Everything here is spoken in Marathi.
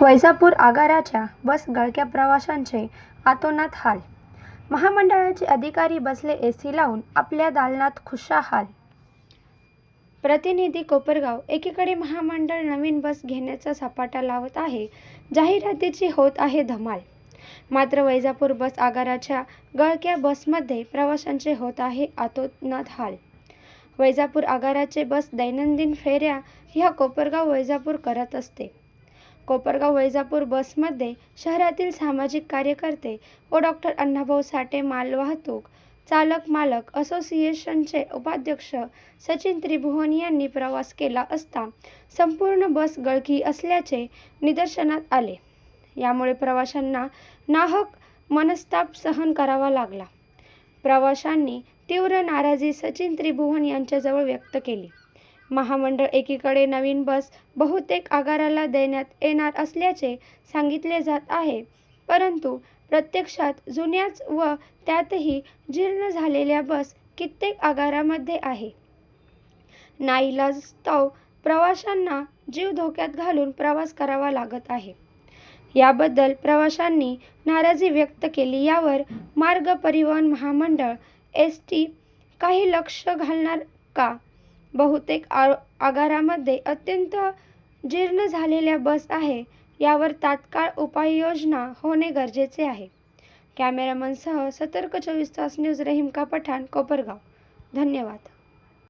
वैजापूर आगाराच्या बस गळक्या प्रवाशांचे आतोनात हाल. महामंडळाचे अधिकारी बसले एसी लावून आपल्या दालनात खुशाहाल. प्रतिनिधी कोपरगाव एकीकडे महामंडळ नवीन बस घेण्याचा सपाटा लावत आहे जाहिरातीची होत आहे धमाल. मात्र वैजापूर बस आगाराच्या गळक्या बसमध्ये प्रवाशांचे होत आहे आतोनात हाल. वैजापूर आगाराचे बस दैनंदिन फेऱ्या ह्या कोपरगाव वैजापूर करत असते. कोपरगाव वैजापूर बसमध्ये शहरातील सामाजिक कार्यकर्ते व डॉक्टर अण्णाभाऊ साठे मालवाहतूक चालक मालक असोसिएशनचे उपाध्यक्ष सचिन त्रिभुवन यांनी प्रवास केला असता संपूर्ण बस गळकी असल्याचे निदर्शनात आले. यामुळे प्रवाशांना नाहक मनस्ताप सहन करावा लागला. प्रवाशांनी तीव्र नाराजी सचिन त्रिभुवन यांच्याजवळ व्यक्त केली. महामंडळ एकीकडे नवीन बस बहुतेक आगाराला देण्यात येणार असल्याचे सांगितले जात आहे. परंतु प्रत्यक्षात जुन्याच व त्यातही जीर्ण झालेल्या बस कित्येक आगारामध्ये आहे. नाईलाजास्तव प्रवाशांना जीव धोक्यात घालून प्रवास करावा लागत आहे. याबद्दल प्रवाशांनी नाराजी व्यक्त केली. यावर मार्ग परिवहन महामंडळ एस टी काही लक्ष घालणार का? बहुतेक आ आगारामध्ये अत्यंत जीर्ण झालेल्या बस आहे. यावर तात्काळ उपाययोजना होणे गरजेचे आहे. कॅमेरामनसह सतर्क चोवीस तास न्यूज रहीमका पठाण कोपरगाव. धन्यवाद.